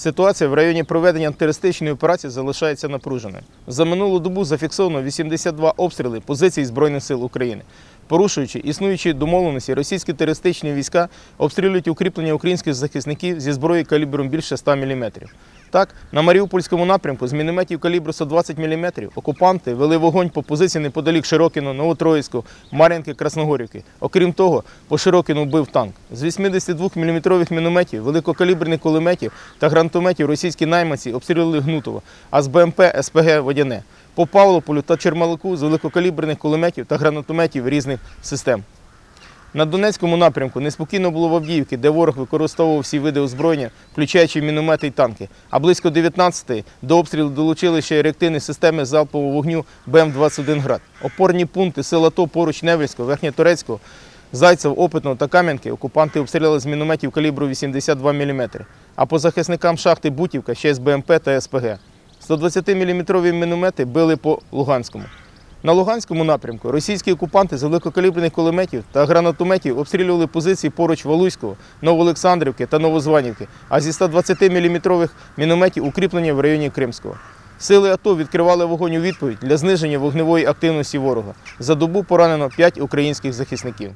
Ситуація в районі проведення антитерористичної операції залишається напруженою. За минулу добу зафіксовано 82 обстріли позицій Збройних сил України. Порушуючи існуючі домовленості, російські терористичні війська обстрілюють укріплення українських захисників зі зброї калібром більше 100 мм. Так, на Маріупольському напрямку з мінометів калібру 120 мм окупанти вели вогонь по позиції неподалік Широкіно, Новотроїцького, Мар'їнки, Красногорівки. Окрім того, по Широкіну вбив танк. З 82 мм мінометів, великокаліберних кулеметів та гранатометів російські найманці обстрілювали Гнутово, а з БМП СПГ Водяне. По Павлополю та Чермалику з великокаліберних кулеметів та гранатометів різних систем. На Донецькому напрямку неспокійно було в Авдіївці, де ворог використовував всі види озброєння, включаючи міномети й танки. А близько 19-ї до обстрілу долучили ще реактивні системи залпового вогню БМ-21 «Град». Опорні пункти сил АТО поруч Невельського, Верхньоторецького, Зайцев, Опитного та Кам'янки окупанти обстріляли з мінометів калібру 82 мм, а по захисникам шахти Бутівка ще з БМП та СПГ. 120-мм міномети били по Луганському. На Луганському напрямку російські окупанти з великокаліберних кулеметів та гранатометів обстрілювали позиції поруч Валуйського, Новоолександрівки та Новозванівки, а зі 120-мм мінометів укріплення в районі Кримського. Сили АТО відкривали вогонь у відповідь для зниження вогневої активності ворога. За добу поранено 5 українських захисників.